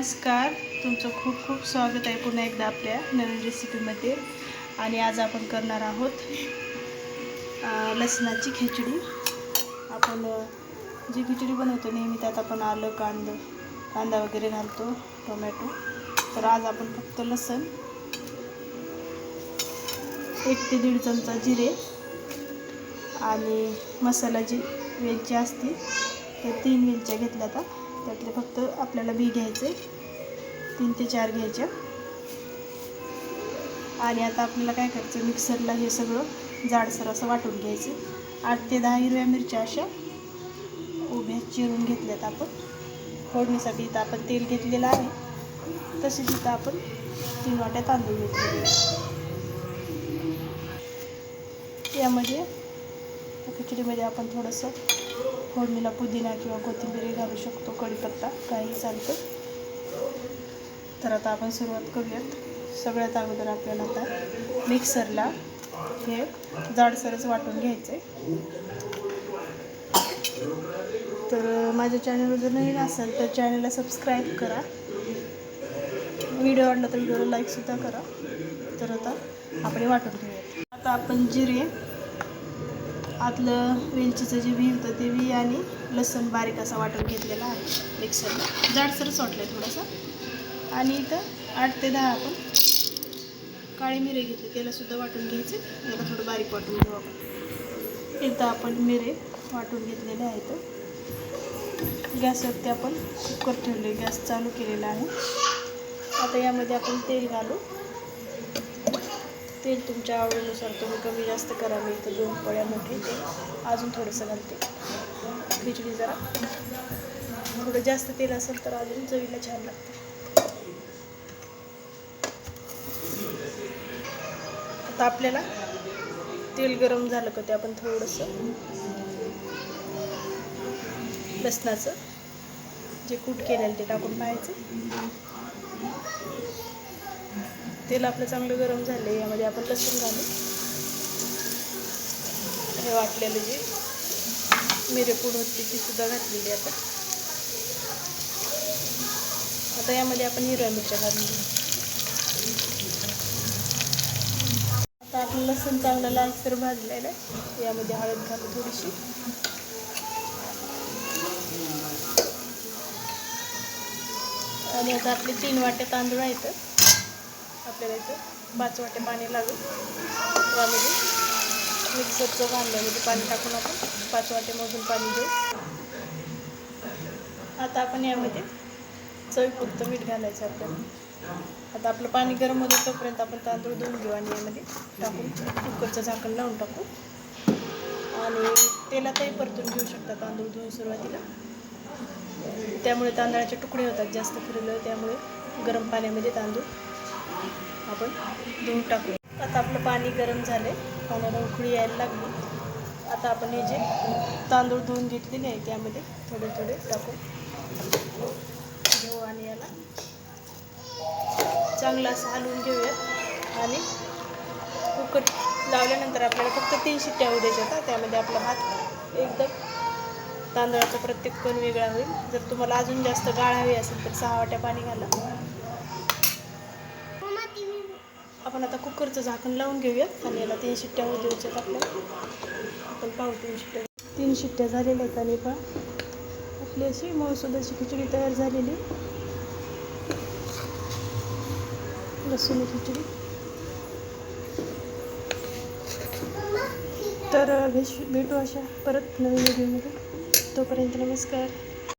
नमस्कार. तुमचं खूप खूप स्वागत आहे पुन्हा एकदा आपल्या नवीन रेसिपीमध्ये आणि आज आपण करणार आहोत लसणाची खिचडी. आपण जी खिचडी बनवतो नेहमी त्यात आपण आलं कांदा कांदा वगैरे घालतो टोमॅटो. तर आज आपण फक्त लसण एक ते दीड चमचा जिरे आणि मसाला जी वेलची असते त्या तीन वेलच्या घेतल्या आता त्यातले फक्त आपल्याला बी घ्यायचे. तीन ते चार घ्यायच्या. आणि आता आपल्याला काय करायचं? मिक्सरला हे सगळं जाडसर असं वाटून घ्यायचं. आठ ते दहा हिरव्या मिरच्या अशा उभ्या चिरून घेतल्यात आपण. फोडणीसाठी इथं आपण तेल घेतलेलं आहे. तसेच इथं आपण तीन वाट्या तांदूळ घेतलेले यामध्ये खिचडीमध्ये आपण थोडंसं फोडणीला पुदिना किंवा कोथिंबीर घालू शकतो कढीपत्ता काही चालतं. तर आता आपण सुरुवात करूयात. सगळ्यात अगोदर आपल्याला आता मिक्सरला हे जाडसरच वाटून घ्यायचं आहे तर माझ्या चॅनलवर जर नवीन असेल तर चॅनलला सबस्क्राईब करा. व्हिडिओ आवडला तर व्हिडिओला लाईकसुद्धा करा. तर आता आपण वाटून घेऊयात. आता आपण जिरे आतलं वेलचीचं जे बी होतं ते बी आणि लसूण बारीक असा वाटून घेतलेला आहे मिक्सरला. जाडसरच वाटलं आहे थोडंसं. आणि इथं आठ ते दहा आपण काळी मिरे घेतली त्यालासुद्धा वाटून घ्यायचे. याला थोडं बारीक वाटून घेऊ आपण. इथं आपण मिरे वाटून घेतलेले आहेत. गॅसवरती आपण कुकर ठेवले गॅस चालू केलेला आहे. आता यामध्ये आपण तेल घालू. तेल तुमच्या आवडीनुसार तुम्ही कमी जास्त करा. मी इथं दोन पळ्या मोठे ते अजून थोडंसं घालते. खिचडी जरा. थोडं जास्त तेल असेल तर अजून चवीला छान लागते. आता आपल्याला तेल गरम झालं का ते आपण थोडंसं लसणाचं जे कूट केलेलं ते टाकून पाहायचं. तेल आपलं चांगलं गरम झालं यामध्ये आपण लसूण घालू. हे वाटलेलं जे मिरेपूड होती ती सुद्धा घातलेली आता. आता यामध्ये आपण हिरव्या मिरच्या घालून घेऊ. आता आपलं लसूण चांगलं लालसर भाजलेलं आहे. यामध्ये हळद घालू थोडीशी. आणि आता आपले तीन वाटे तांदूळ आहेत. आपल्याला इथं पाच वाटे पाणी लागून यामध्ये मिक्सरचं भांड्यामध्ये पाणी टाकून आपण पाच वाटे मोजून पाणी देऊ आता आपण यामध्ये चवीपुरतं मीठ घालायचं आपल्याला. आता आपलं पाणी गरम होतं तोपर्यंत आपण तांदूळ धुवून घेऊ आणि यामध्ये टाकून कुकरचं झाकण लावून टाकू. आणि तेलातही परतून घेऊ शकता तांदूळ धुवून सुरुवातीला. त्यामुळे तांदळाचे तुकडे होतात जास्त फिरलं त्यामुळे गरम पाण्यामध्ये तांदूळ आपण धुवून टाकू आता आपलं पाणी गरम झालं पाण्याला उकळी यायला लागली. आता आपण हे जे तांदूळ धुवून घेतलेले आहे त्यामध्ये थोडे थोडे टाकून घेऊ आणि याला चांगला असं हलवून घेऊयात. आणि कुकर लावल्यानंतर आपल्याला फक्त तीन शिट्ट्या होऊ द्यायच्या त्यामध्ये आपला भात एकदम तांदळाचा प्रत्येक कण वेगळा होईल. जर तुम्हाला अजून जास्त गाळ हवी असेल तर सहा वाट्या पाणी घाला. आपण आता कुकरचं झाकण लावून घेऊयात आणि याला तीन शिट्ट्या होऊ द्यायच्यात आपल्याला. आपण पाहू तीन शिट्ट्या. तीन शिट्ट्या झालेल्या आहेत आणि पण आपली अशी मऊसुदाची खिचडी तयार झालेली. लसूण खिचडी. तर भेश भेटू अशा परत नवीन व्हिडिओमध्ये तोपर्यंत नमस्कार.